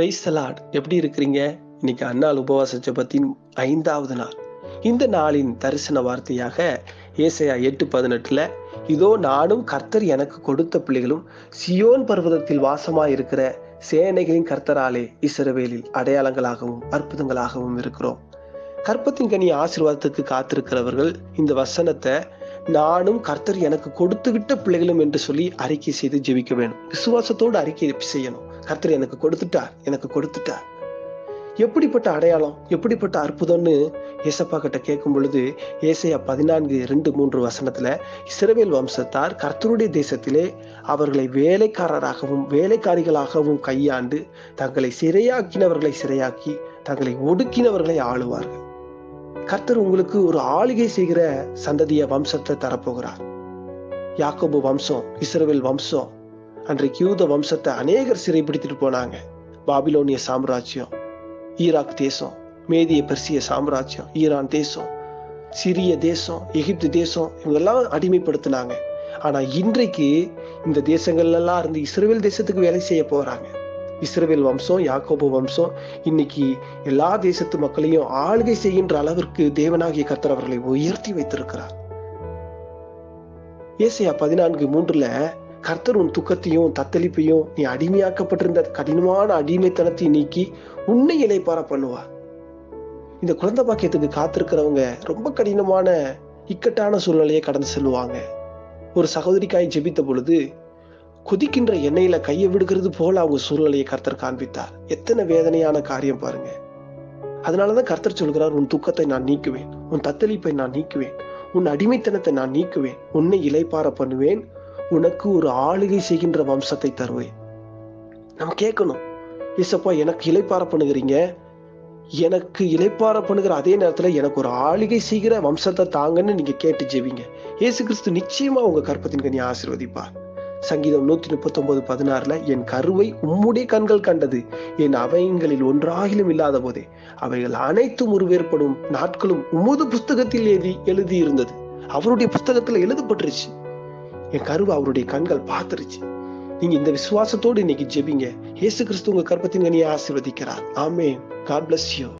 Price எப்படி இருக்கிறீங்க? இன்னைக்கு அன்னாள் உபவாச ஜபத்தின் ஐந்தாவது நாள். இந்த நாளின் தரிசன வார்த்தையாக ஏசையா எட்டு பதினெட்டுல இதோ நானும் கர்த்தர் எனக்கு கொடுத்த பிள்ளைகளும் சியோன் பர்வதத்தில் வாசமாய் இருக்கிற சேனைகளின் கர்த்தராலே இசரவேலில் அடையாளங்களாகவும் அற்புதங்களாகவும் இருக்கிறோம். கற்பத்தின் கனி ஆசீர்வாதத்துக்கு காத்திருக்கிறவர்கள் இந்த வசனத்தை நானும் கர்த்தர் எனக்கு கொடுத்து விட்ட பிள்ளைகளும் என்று சொல்லி அறிக்கை செய்து ஜெபிக்க வேண்டும் விசுவாசத்தோடு அறிக்கை செய்யணும். கர்த்தர் எனக்கு கொடுத்துட்டார் எனக்கு கொடுத்துட்டார். எப்படிப்பட்ட அடையாளம் எப்படிப்பட்ட அற்புதம்னு ஏசப்பா கிட்ட கேட்கும் பொழுது ஏசையா பதினான்கு ரெண்டு மூன்று வசனத்துல இஸ்ரவேல் வம்சத்தார் கர்த்தருடைய தேசத்திலே அவர்களை வேலைக்காரராகவும் வேலைக்காரிகளாகவும் கையாண்டு தங்களை சிறையாக்கினவர்களை சிறையாக்கி தங்களை ஒடுக்கினவர்களை ஆளுவார்கள். கர்த்தர் உங்களுக்கு ஒரு ஆளுகை செய்கிற சந்ததிய வம்சத்தை தரப்போகிறார். யாக்கோபு வம்சம் இஸ்ரவேல் வம்சம் அன்றைக்கு யூத வம்சத்தை அநேகர் சிறைப்பிடித்துட்டு போனாங்க. பாபிலோனிய சாம்ராஜ்யம் ஈராக் தேசம் மேதிய பெர்சிய சாம்ராஜ்யம் ஈரான் தேசம் சிரிய தேசம் எகிப்து தேசம் இவங்கெல்லாம் அடிமைப்படுத்தினாங்க. ஆனா இன்றைக்கு இந்த தேசங்கள்லாம் இருந்து இஸ்ரேல் தேசத்துக்கு வேலை செய்ய போறாங்க. இஸ்ரேல் வம்சம் யாக்கோபு வம்சம் இன்னைக்கு எல்லா தேசத்து மக்களையும் ஆளுகை செய்கின்ற அளவிற்கு தேவனாகிய கத்தர் அவர்களை உயர்த்தி வைத்திருக்கிறார். ஏசையா பதினான்கு மூன்றுல கர்த்தர் உன் துக்கத்தையும் தத்தளிப்பையும் நீ அடிமையாக்கப்பட்டிருந்த கடினமான அடிமைத்தனத்தை நீக்கி உன்னை இலைப்பார பண்ணுவா இந்த குழந்தை பாக்கியத்துக்கு காத்திருக்கிறவங்க ரொம்ப கடினமான இக்கட்டான சூழ்நிலையை கடந்து செல்லுவாங்க. ஒரு சகோதரிக்காய் ஜெபித்த பொழுது கொதிக்கின்ற எண்ணெயில கையை விடுகிறது போல அவங்க சூழ்நிலையை கர்த்தர் காண்பித்தார். எத்தனை வேதனையான காரியம் பாருங்க. அதனாலதான் கர்த்தர் சொல்கிறார் உன் துக்கத்தை நான் நீக்குவேன். உன் தத்தளிப்பை நான் நீக்குவேன். உன் அடிமைத்தனத்தை நான் நீக்குவேன். உன்னை இலைப்பார பண்ணுவேன். உனக்கு ஒரு ஆளுகை செய்கின்ற வம்சத்தை தருவேன். நம்ம கேட்கணும் இசப்பா எனக்கு இலைப்பார பண்ணுகிறீங்க? எனக்கு இலைப்பார பண்ணுகிற அதே நேரத்தில் எனக்கு ஒரு ஆளுகை செய்கிற வம்சத்தை தாங்கன்னு நீங்கள் கேட்டு ஜெபிங்க. இயேசு கிறிஸ்து நிச்சயமா உங்கள் கற்பத்தின் கனி ஆசீர்வதிப்பார். சங்கீதம் நூற்றி முப்பத்தொம்போது பதினாறில் என் கருவை உம்முடைய கண்கள் கண்டது என் அவைங்களில் ஒன்றாகிலும் இல்லாத போதே அவைகள் அனைத்தும் உருவேற்படும் நாட்களும் உமது புஸ்தகத்தில் எழுதி எழுதி இருந்தது அவருடைய புஸ்தகத்தில் எழுதப்பட்டுருச்சு. என் கருவை அவருடைய கண்கள் பார்த்துருச்சு. நீங்க இந்த விசுவாசத்தோடு இன்னைக்கு ஜெபிங்க. இயேசு கிறிஸ்து உங்க கற்பத்தின் கனியை ஆசீர்வதிக்கிறார். ஆமே காட் பிளஸ் யூ